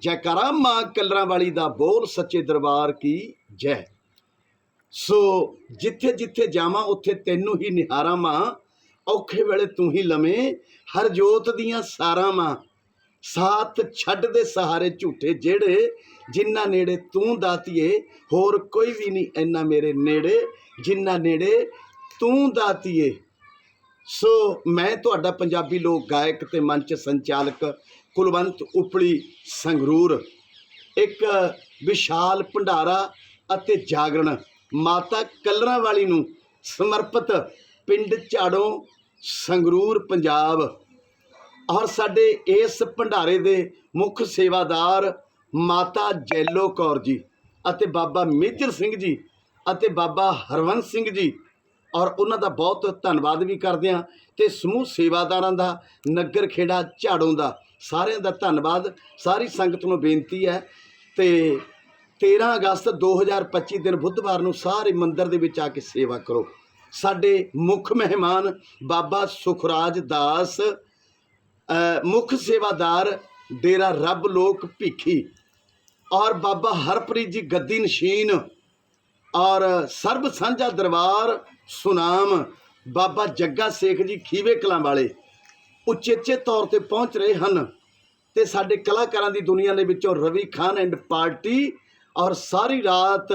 ਜੈਕਾਰਾ ਮਾਂ ਕਲਰਾਂ ਵਾਲੀ ਦਾ ਬੋਲ ਸੱਚੇ ਦਰਬਾਰ ਕੀ ਜੈ। ਸੋ ਜਿੱਥੇ ਜਿੱਥੇ ਜਾਵਾਂ, ਉੱਥੇ ਤੈਨੂੰ ਹੀ ਨਿਹਾਰਾਂ ਮਾਂ। ਔਖੇ ਵੇਲੇ ਤੂੰ ਹੀ ਲਵੇਂ, ਹਰ ਜੋਤ ਦੀਆਂ ਸਾਰਾਂ ਮਾਂ। ਸਾਥ ਛੱਡ ਦੇ ਸਹਾਰੇ ਝੂਠੇ ਜਿਹੜੇ ਜਿੰਨਾ ਨੇੜੇ ਤੂੰ ਦਾਤੀਏ। ਹੋਰ ਕੋਈ ਵੀ ਨਹੀਂ ਇੰਨਾ ਮੇਰੇ ਨੇੜੇ ਜਿੰਨਾ ਨੇੜੇ ਤੂੰ ਦਾਤੀਏ। ਸੋ ਮੈਂ ਤੁਹਾਡਾ ਪੰਜਾਬੀ ਲੋਕ ਗਾਇਕ ਤੇ ਮੰਚ ਸੰਚਾਲਕ ਕੁਲਵੰਤ ਉਪਲੀ ਸੰਗਰੂਰ, ਇੱਕ ਵਿਸ਼ਾਲ ਭੰਡਾਰਾ ਅਤੇ ਜਾਗਰਣ ਮਾਤਾ ਕਲਰਾਂ ਵਾਲੀ ਨੂੰ ਸਮਰਪਿਤ ਪਿੰਡ ਝਾੜੋਂ ਸੰਗਰੂਰ, ਪੰਜਾਬ। ਔਰ ਸਾਡੇ ਇਸ ਭੰਡਾਰੇ ਦੇ ਮੁੱਖ ਸੇਵਾਦਾਰ ਮਾਤਾ ਜੈਲੋ ਕੌਰ ਜੀ ਅਤੇ ਬਾਬਾ ਮੇਜਰ ਸਿੰਘ ਜੀ ਅਤੇ ਬਾਬਾ ਹਰਵੰਸ ਸਿੰਘ ਜੀ ਔਰ ਉਹਨਾਂ ਦਾ ਬਹੁਤ ਧੰਨਵਾਦ ਵੀ ਕਰਦੇ ਹਾਂ ਤੇ ਸਮੂਹ ਸੇਵਾਦਾਰਾਂ ਦਾ, ਨਗਰ ਖੇੜਾ ਝਾੜੋਂ ਦਾ ਸਾਰਿਆਂ ਦਾ ਧੰਨਵਾਦ। ਸਾਰੀ ਸੰਗਤ ਨੂੰ ਬੇਨਤੀ ਹੈ ਤੇ 13 ਅਗਸਤ 2025 ਦਿਨ ਬੁੱਧਵਾਰ ਨੂੰ ਸਾਰੇ ਮੰਦਿਰ ਦੇ ਵਿੱਚ ਆ ਕੇ ਸੇਵਾ ਕਰੋ। ਸਾਡੇ ਮੁੱਖ ਮਹਿਮਾਨ ਬਾਬਾ ਸੁਖਰਾਜ ਦਾਸ ਮੁੱਖ ਸੇਵਾਦਾਰ ਡੇਰਾ ਰੱਬ ਲੋਕ ਭੀਖੀ ਔਰ ਬਾਬਾ ਹਰਪ੍ਰੀਤ ਜੀ ਗੱਦੀ ਨਸ਼ੀਨ ਔਰ ਸਰਬ ਸਾਂਝਾ ਦਰਬਾਰ ਸੁਨਾਮ ਬਾਬਾ ਜੱਗਾ ਸੇਖ ਜੀ ਖੀਵੇ ਕਲਾਂ ਵਾਲੇ ਉਚੇਚੇ ਤੌਰ ਤੇ ਪਹੁੰਚ ਰਹੇ ਹਨ ਤੇ ਸਾਡੇ ਕਲਾਕਾਰਾਂ ਦੀ ਦੁਨੀਆ ਦੇ ਵਿੱਚੋਂ ਰਵੀ ਖਾਨ ਐਂਡ ਪਾਰਟੀ ਔਰ ਸਾਰੀ ਰਾਤ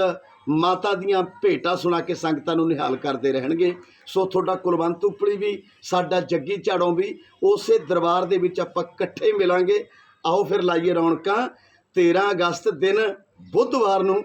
ਮਾਤਾ ਦੀਆਂ ਭੇਟਾਂ ਸੁਣਾ ਕੇ ਸੰਗਤਾਂ ਨੂੰ ਨਿਹਾਲ ਕਰਦੇ ਰਹਿਣਗੇ। ਸੋ ਤੁਹਾਡਾ ਕੁਲਵੰਤ ਉਪਲੀ ਵੀ, ਸਾਡਾ ਜੱਗੀ ਝਾੜੋਂ ਵੀ, ਉਸੇ ਦਰਬਾਰ ਦੇ ਵਿੱਚ ਆਪਾਂ ਇਕੱਠੇ ਮਿਲਾਂਗੇ। ਆਓ ਫਿਰ ਲਾਈਏ ਰੌਣਕਾਂ। 13 ਅਗਸਤ ਦਿਨ ਬੁੱਧਵਾਰ ਨੂੰ